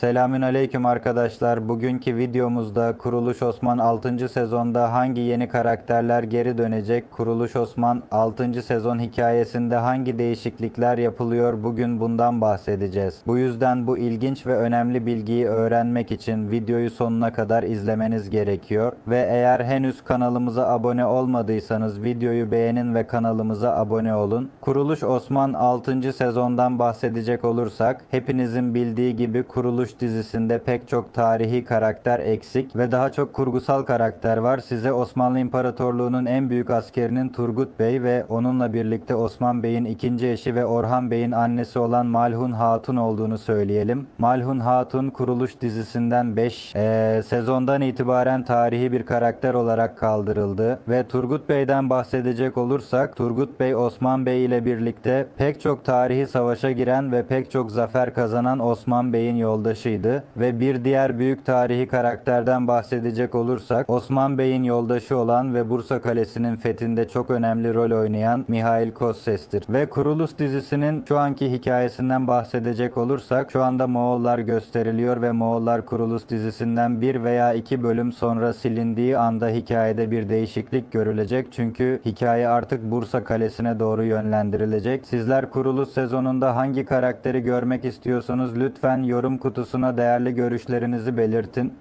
Selamün aleyküm arkadaşlar. Bugünkü videomuzda Kuruluş Osman 6. sezonda hangi yeni karakterler geri dönecek? Kuruluş Osman 6. sezon hikayesinde hangi değişiklikler yapılıyor? Bugün bundan bahsedeceğiz. Bu yüzden bu ilginç ve önemli bilgiyi öğrenmek için videoyu sonuna kadar izlemeniz gerekiyor. Ve eğer henüz kanalımıza abone olmadıysanız videoyu beğenin ve kanalımıza abone olun. Kuruluş Osman 6. sezondan bahsedecek olursak hepinizin bildiği gibi Kuruluş dizisinde pek çok tarihi karakter eksik ve daha çok kurgusal karakter var. Size Osmanlı İmparatorluğu'nun en büyük askerinin Turgut Bey ve onunla birlikte Osman Bey'in ikinci eşi ve Orhan Bey'in annesi olan Malhun Hatun olduğunu söyleyelim. Malhun Hatun Kuruluş dizisinden 5 sezondan itibaren tarihi bir karakter olarak kaldırıldı ve Turgut Bey'den bahsedecek olursak Turgut Bey Osman Bey ile birlikte pek çok tarihi savaşa giren ve pek çok zafer kazanan Osman Bey'in yoldaşıydı ve bir diğer büyük tarihi karakterden bahsedecek olursak Osman Bey'in yoldaşı olan ve Bursa Kalesi'nin fethinde çok önemli rol oynayan Mihail Kosses'tir. Ve Kuruluş dizisinin şu anki hikayesinden bahsedecek olursak şu anda Moğollar gösteriliyor ve Moğollar Kuruluş dizisinden bir veya iki bölüm sonra silindiği anda hikayede bir değişiklik görülecek. Çünkü hikaye artık Bursa Kalesi'ne doğru yönlendirilecek. Sizler Kuruluş sezonunda hangi karakteri görmek istiyorsanız lütfen yorum kutusuna değerli görüşlerinizi belirtin.